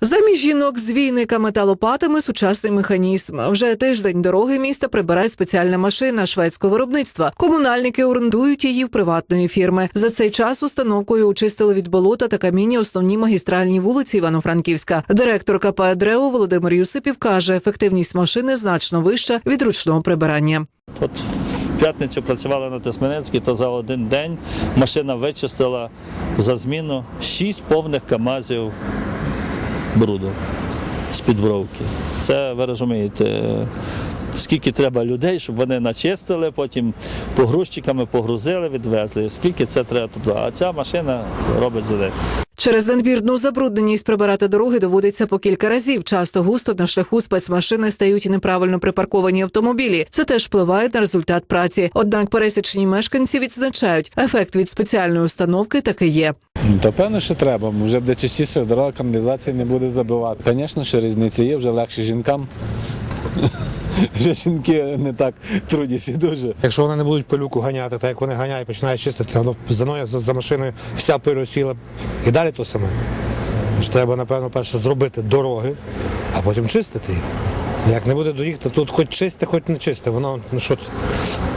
Замість жінок з війниками та лопатами сучасний механізм. Вже тиждень дороги міста прибирає спеціальна машина шведського виробництва. Комунальники орендують її в приватної фірми. За цей час установкою очистили від болота та каміння основні магістральні вулиці Івано-Франківська. Директор КП «Дрео» Володимир Юсипів каже, ефективність машини значно вища від ручного прибирання. От в п'ятницю працювали на Тисменецькій, то за один день машина вичистила за зміну 6 повних камазів бруду з-під бровки. Це ви розумієте, скільки треба людей, щоб вони начистили, потім погрузчиками погрузили, відвезли. Скільки це треба туди. А ця машина робить за. Через надмірну забрудненість прибирати дороги доводиться по кілька разів. Часто густо на шляху спецмашини стають неправильно припарковані автомобілі. Це теж впливає на результат праці. Однак пересічні мешканці відзначають, ефект від спеціальної установки таки є. Та певно, що треба. Вже буде частіше дорога каналізації не буде забивати. Звісно, що різниця є, вже легше жінкам. Вже жінки не так трудяться дуже. Якщо вони не будуть пилюку ганяти, так як вони ганяють, починають чистити, воно за мною за, машиною вся пиль сіла і далі то саме. Треба, напевно, перше зробити дороги, а потім чистити їх. Як не буде доріг, то тут хоч чисте, хоч не чисте. Воно ну що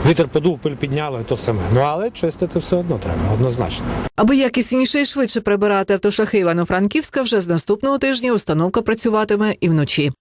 вітер подув, пиль підняло, і то саме. Ну але чистити все одно треба, однозначно. Аби якісніше і швидше прибирати автошахи Івано-Франківська, вже з наступного тижня установка працюватиме і вночі.